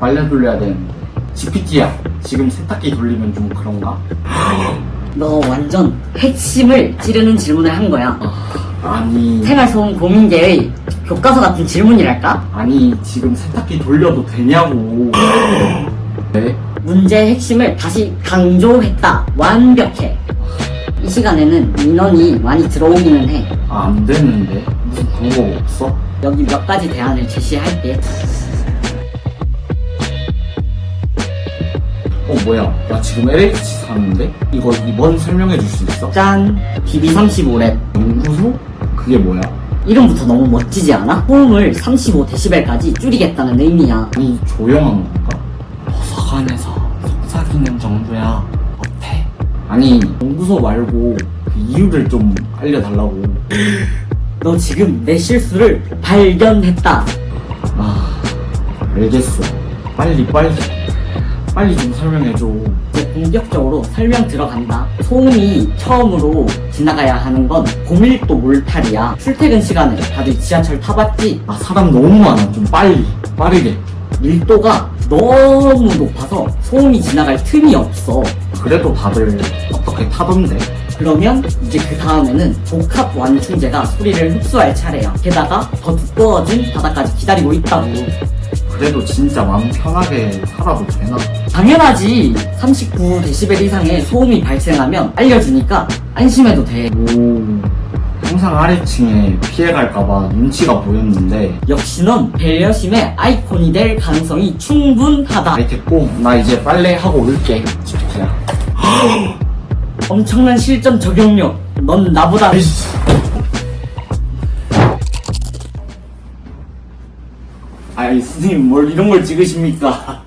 빨래 돌려야 되는데 GPT야 지금 세탁기 돌리면 좀 그런가? 너 완전 핵심을 찌르는 질문을 한 거야. 아니 생활소음 공인계의 교과서 같은 질문이랄까? 아니 지금 세탁기 돌려도 되냐고 네? 문제의 핵심을 다시 강조했다. 완벽해. 이 시간에는 민원이 많이 들어오기는 해. 아, 안 되는데 무슨 방법 없어? 여기 몇 가지 대안을 제시할게. 어 뭐야 나 지금 LH 사는데? 이거 이번 설명해 줄 수 있어? 짠! DB35랩. 연구소? 그게 뭐야? 이름부터 너무 멋지지 않아? 소음을 35dB까지 줄이겠다는 의미야. 아니 조용한 건가? 도서관에서 속삭이는 정도야 어때? 아니 연구소 말고 그 이유를 좀 알려달라고 너 지금 내 실수를 발견했다. 아 알겠어 빨리 빨리 빨리 좀 설명해줘 이제 본격적으로 설명 들어간다. 소음이 처음으로 지나가야 하는 건 고밀도 몰탈이야. 출퇴근 시간에 다들 지하철 타봤지? 아 사람 너무 많아 좀 빨리 빠르게 밀도가 너무 높아서 소음이 지나갈 틈이 없어. 그래도 다들 어떻게 타던데 그러면 이제 그 다음에는 복합 완충제가 소리를 흡수할 차례야. 게다가 더 두꺼워진 바닥까지 기다리고 있다고. 그래도 진짜 마음 편하게 살아도 되나? 당연하지. 39dB 이상의 소음이 발생하면 알려주니까 안심해도 돼. 오 항상 아래층에 피해갈까봐 눈치가 보였는데 역시 넌 배려심의 아이콘이 될 가능성이 충분하다. 아이 됐고 나 이제 빨래 하고 올게 GPT야 엄청난 실전 적용력. 넌 나보다 아이 스님 뭘 이런 걸 찍으십니까